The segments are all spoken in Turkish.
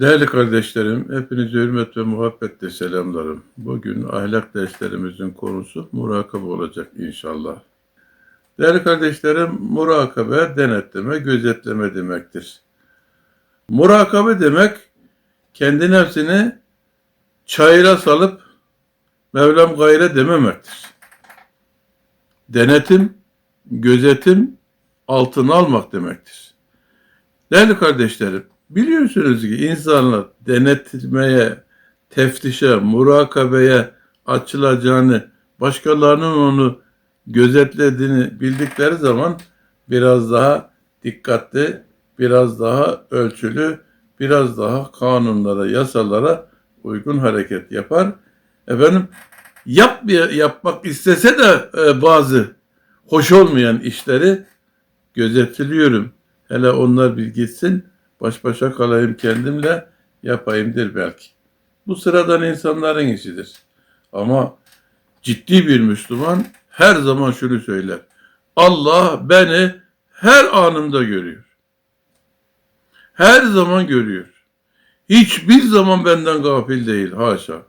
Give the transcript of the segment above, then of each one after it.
Değerli kardeşlerim, hepinizi hürmet ve muhabbetle selamlarım. Bugün ahlak derslerimizin konusu murakabe olacak inşallah. Değerli kardeşlerim, murakabe denetleme, gözetleme demektir. Murakabe demek, kendi nefsini çayıra salıp Mevlam gayre dememektir. Denetim, gözetim, altına almak demektir. Değerli kardeşlerim, biliyorsunuz ki insanlar denetmeye, teftişe, murakabeye açılacağını, başkalarının onu gözetlediğini bildikleri zaman biraz daha dikkatli, biraz daha ölçülü, biraz daha kanunlara, yasalara uygun hareket yapar. Efendim yap, yapmak istese de e, bazı hoş olmayan işleri gözetiliyorum. Hele onlar bir gitsin, baş başa kalayım kendimle, yapayımdır belki. Bu sıradan insanların işidir. Ama ciddi bir Müslüman her zaman şunu söyler. Allah beni her anımda görüyor. Her zaman görüyor. Hiçbir zaman benden gafil değil, haşa.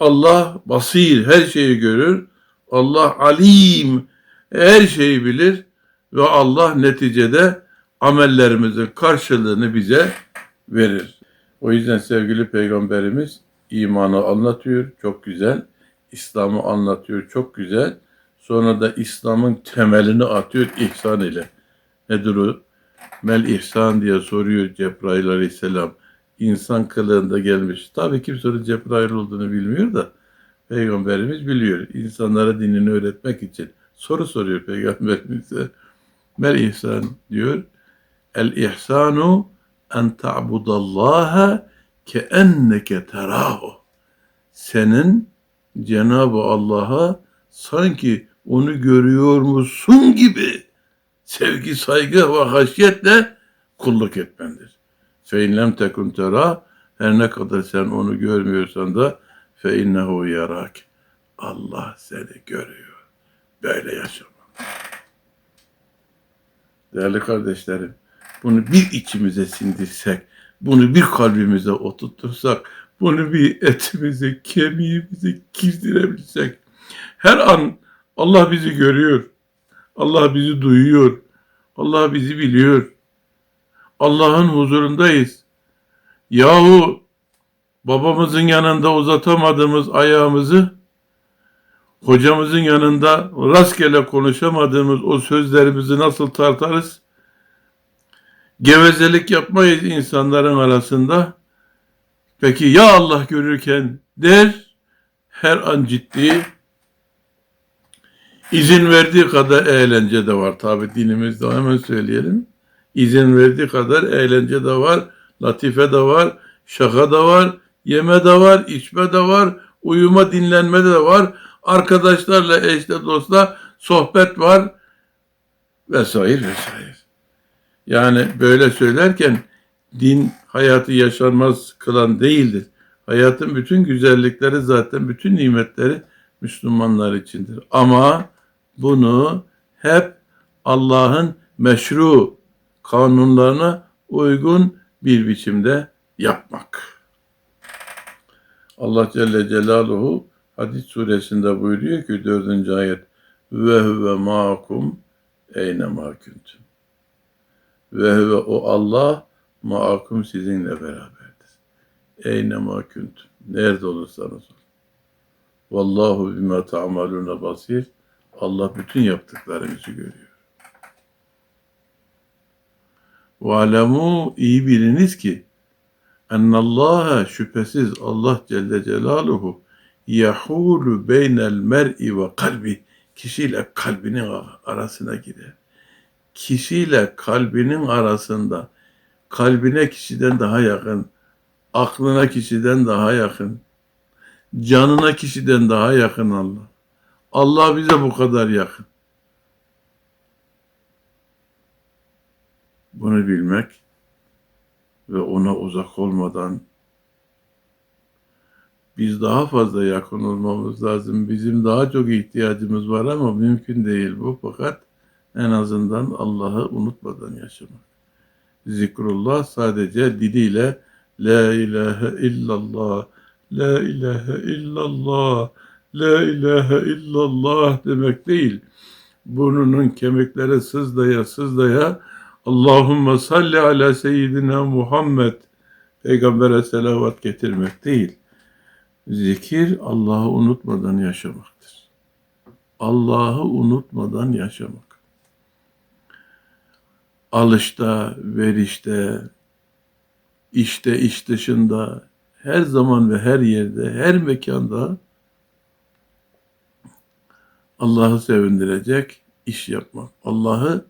Allah basir, her şeyi görür. Allah alim, her şeyi bilir ve Allah neticede amellerimizin karşılığını bize verir. O yüzden sevgili peygamberimiz imanı anlatıyor çok güzel. İslam'ı anlatıyor çok güzel. Sonra da İslam'ın temelini atıyor ihsan ile. Nedir o? Mel ihsan diye soruyor Cebrail aleyhisselam. İnsan kılığında gelmiş. Tabii kimse onun Cebrail olduğunu bilmiyor da Peygamberimiz biliyor. İnsanlara dinini öğretmek için soru soruyor Peygamberimize. Mel ihsan diyor. El ihsanu en ta'budallaha ke enneke terahu. Senin Cenab-ı Allah'a sanki onu görüyormuşsun gibi sevgi, saygı ve haşyetle kulluk etmendir. Fe in lem tekun tera her ne kadar sen onu görmüyorsan da fe innehu yarak. Allah seni görüyor. Böyle yaşama. Değerli kardeşlerim, bunu bir içimize sindirsek, bunu bir kalbimize oturtursak, bunu bir etimize, kemiğimize girdirebilsek, her an Allah bizi görüyor, Allah bizi duyuyor, Allah bizi biliyor. Allah'ın huzurundayız. Yahu babamızın yanında uzatamadığımız ayağımızı hocamızın yanında rastgele konuşamadığımız o sözlerimizi nasıl tartarız? Gevezelik yapmayız insanların arasında. Peki ya Allah görürken der, her an ciddi, izin verdiği kadar eğlence de var. Tabi dinimizde hemen söyleyelim. İzin verdiği kadar eğlence de var, latife de var, şaka da var, yeme de var, içme de var, uyuma dinlenme de var, arkadaşlarla eşle dostla sohbet var vesaire vesaire. Yani böyle söylerken din hayatı yaşanmaz kılan değildir. Hayatın bütün güzellikleri zaten bütün nimetleri Müslümanlar içindir. Ama bunu hep Allah'ın meşru kanunlarına uygun bir biçimde yapmak. Allah Celle Celaluhu Hadis suresinde buyuruyor ki dördüncü ayet ve huve ma'akum eyne ma. Ve huve o Allah ma'akum sizinle beraberdir. Eyne ma kuntum. Nerede olursanız olun. Vallahu bima ta'maluna basir. Allah bütün yaptıklarınızı görüyor. Ve alemu iyi biliniz ki ennallaha şüphesiz Allah Celle Celaluhu yahulu beynel mer'i ve kalbi kişiyle kalbinin arasına girer. Kişiyle kalbinin arasında kalbine kişiden daha yakın, aklına kişiden daha yakın, canına kişiden daha yakın Allah. Allah bize bu kadar yakın. Bunu bilmek ve ona uzak olmadan biz daha fazla yakın olmamız lazım. Bizim daha çok ihtiyacımız var ama mümkün değil bu. Fakat en azından Allah'ı unutmadan yaşamak. Zikrullah sadece diliyle La ilahe illallah, la ilahe illallah, la ilahe illallah demek değil. Burnunun kemikleri sızlaya sızlaya Allahümme salli ala seyyidina Muhammed Peygamber'e selavat getirmek değil. Zikir Allah'ı unutmadan yaşamaktır. Allah'ı unutmadan yaşamak. Alışta, verişte, işte, iş dışında, her zaman ve her yerde, her mekanda Allah'ı sevindirecek iş yapmak. Allah'ı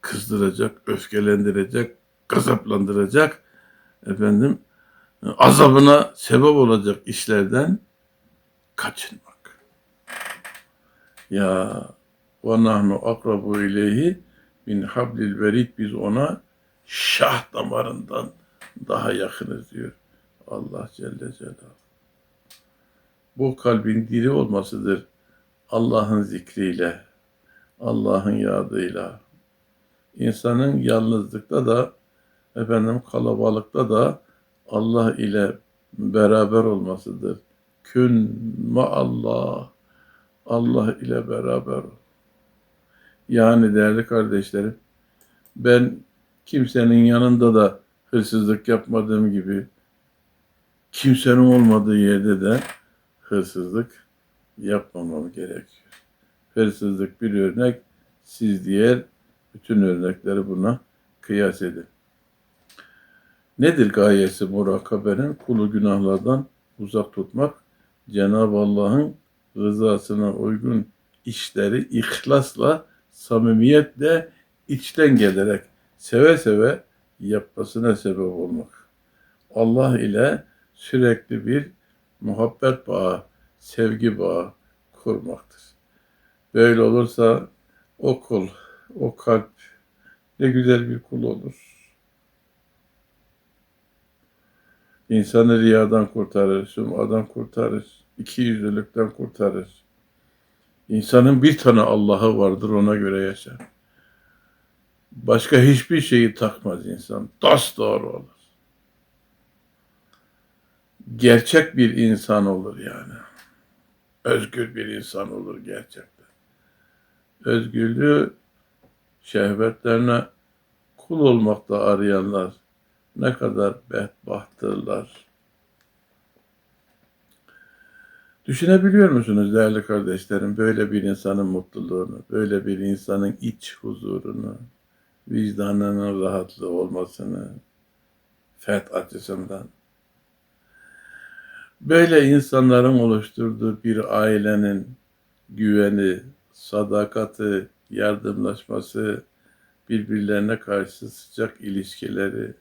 kızdıracak, öfkelendirecek, gazaplandıracak, efendim, azabına sebep olacak işlerden kaçınmak. Ya ve nahnu akrabu ileyhi min hablil verid biz ona şah damarından daha yakınız diyor Allah Celle Celaluhu. Bu kalbin diri olmasıdır Allah'ın zikriyle, Allah'ın yadıyla. İnsanın yalnızlıkta da, efendim kalabalıkta da Allah ile beraber olmasıdır. Kün ma Allah, Allah ile beraber ol. Yani değerli kardeşlerim, ben kimsenin yanında da hırsızlık yapmadığım gibi, kimsenin olmadığı yerde de hırsızlık yapmamam gerekiyor. Hırsızlık bir örnek, siz diğer bütün örnekleri buna kıyas edin. Nedir gayesi murakabenin? Kulu günahlardan uzak tutmak, Cenab-ı Allah'ın rızasına uygun işleri ihlasla, samimiyetle, içten gelerek, seve seve yapmasına sebep olmak. Allah ile sürekli bir muhabbet bağı, sevgi bağı kurmaktır. Böyle olursa o kul, o kalp ne güzel bir kul olur. İnsanı riyadan kurtarır, sumadan kurtarır, iki yüzlülükten kurtarır. İnsanın bir tane Allah'ı vardır ona göre yaşar. Başka hiçbir şeyi takmaz insan. Das doğru olur. Gerçek bir insan olur yani. Özgür bir insan olur gerçekten. Özgürlüğü şehvetlerine kul olmakta arayanlar ne kadar bedbahttırlar. Düşünebiliyor musunuz değerli kardeşlerim böyle bir insanın mutluluğunu, böyle bir insanın iç huzurunu, vicdanının rahatlığı olmasını, fert açısından. Böyle insanların oluşturduğu bir ailenin güveni, sadakati, yardımlaşması, birbirlerine karşı sıcak ilişkileri,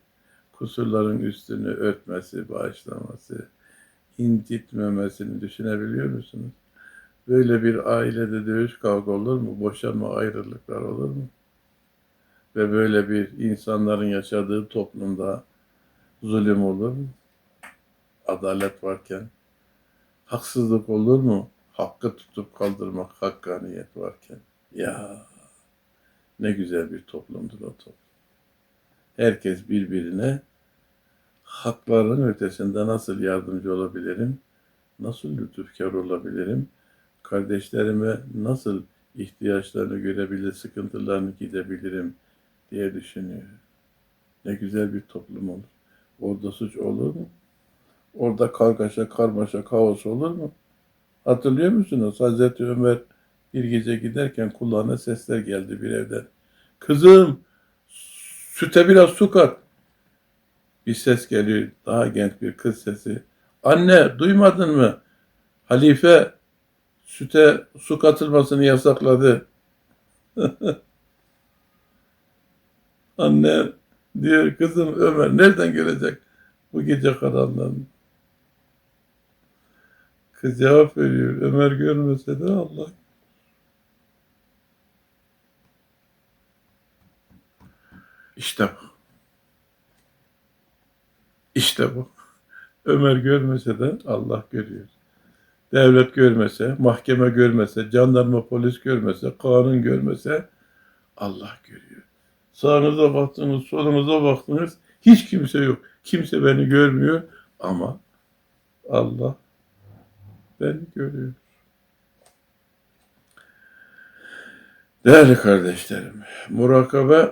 kusurların üstünü örtmesi, bağışlaması, incitmemesini düşünebiliyor musunuz? Böyle bir ailede dövüş kavga olur mu? Boşanma ayrılıklar olur mu? Ve böyle bir insanların yaşadığı toplumda zulüm olur mu? Adalet varken. Haksızlık olur mu? Hakkı tutup kaldırmak, hakkaniyet varken. Ya ne güzel bir toplumdur o toplum. Herkes birbirine hakların ötesinde nasıl yardımcı olabilirim? Nasıl lütufkar olabilirim? Kardeşlerime nasıl ihtiyaçlarını görebilir, sıkıntılarını gidebilirim diye düşünüyor. Ne güzel bir toplum olur. Orada suç olur mu? Orada kargaşa, karmaşa, kaos olur mu? Hatırlıyor musunuz? Hazreti Ömer bir gece giderken kulağına sesler geldi bir evden. Kızım süte biraz su kat. Bir ses geliyor. Daha genç bir kız sesi. Anne duymadın mı? Halife süte su katılmasını yasakladı. Anne diyor kızım Ömer nereden gelecek bu gece karanlığında? Kız cevap veriyor. Ömer görmese de Allah. İşte bu. İşte bu. Ömer görmese de Allah görüyor. Devlet görmese, mahkeme görmese, jandarma polis görmese, kanun görmese Allah görüyor. Sağınıza baktınız, solunuza baktınız, Hiç kimse yok. Kimse beni görmüyor ama Allah beni görüyor. Değerli kardeşlerim, murakabe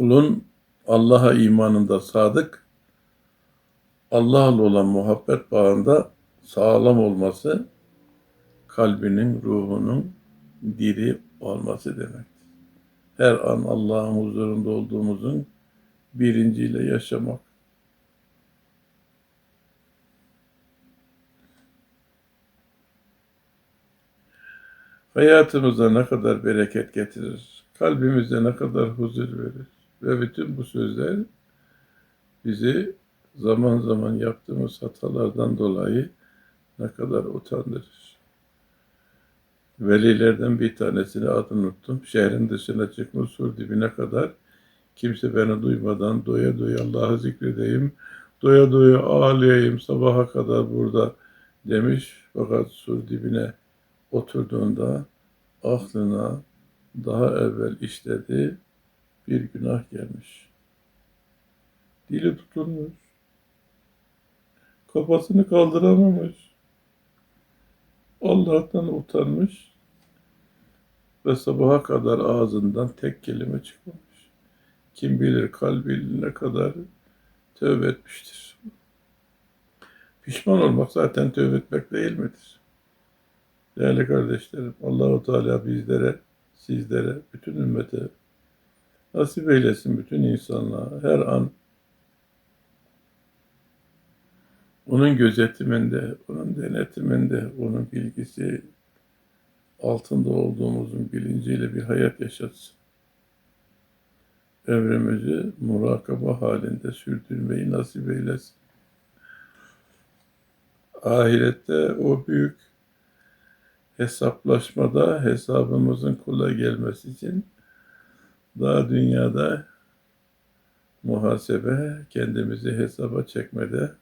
kulun Allah'a imanında sadık, Allah'la olan muhabbet bağında sağlam olması, kalbinin, ruhunun diri olması demektir. Her an Allah'ın huzurunda olduğumuzun birinciyle yaşamak. Hayatımıza ne kadar bereket getirir, kalbimize ne kadar huzur verir ve bütün bu sözler bizi zaman zaman yaptığımız hatalardan dolayı ne kadar utandırır. Velilerden bir tanesini adını unuttum. Şehrin dışına çıkmış sur dibine kadar kimse beni duymadan doya doya Allah'ı zikredeyim, doya doya ağlayayım sabaha kadar burada demiş. Fakat sur dibine oturduğunda aklına daha evvel işlediği bir günah gelmiş. Dili tutulmuş. Kafasını kaldıramamış. Allah'tan utanmış ve sabaha kadar ağzından tek kelime çıkmamış. Kim bilir kalbi ne kadar tövbe etmiştir. Pişman olmak zaten tövbe etmek değil midir? Değerli kardeşlerim, Allahu Teala bizlere, sizlere, bütün ümmete nasip eylesin bütün insanlığa her an onun gözetiminde, onun denetiminde, onun bilgisi altında olduğumuzun bilinciyle bir hayat yaşatsın. Ömrümüzü murakaba halinde sürdürmeyi nasip eylesin. Ahirette o büyük hesaplaşmada hesabımızın kula gelmesi için daha dünyada muhasebe, kendimizi hesaba çekmede,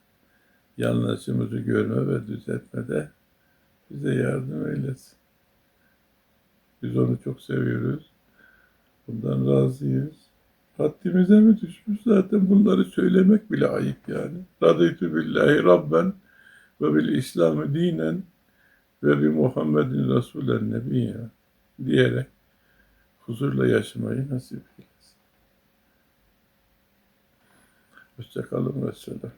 yanlışımızı görme ve düzeltmede bize yardım eylesin. Biz onu çok seviyoruz. Bundan razıyız. Haddimize mi düşmüş zaten bunları söylemek bile ayıp yani. Radıytü billahi rabben ve bil İslam'ı dinen ve bi Muhammedin Resulen nebiyya diyerek huzurla yaşamayı nasip eylesin. Hoşçakalın ve selam.